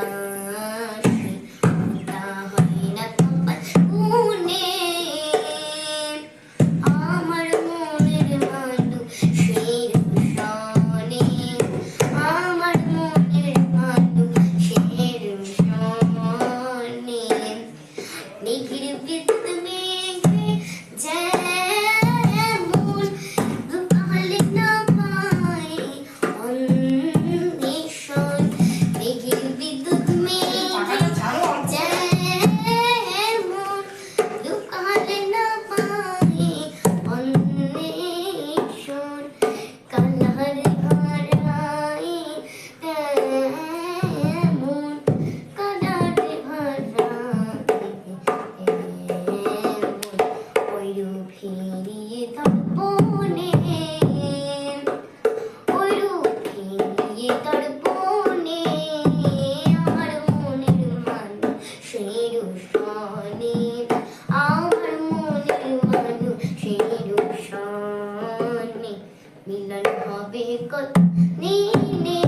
Obrigada. ফিরিয়ে তার বনে মিলন হবে কত নিনে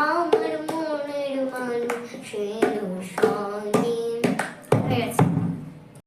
আমার মনের মানুষের সন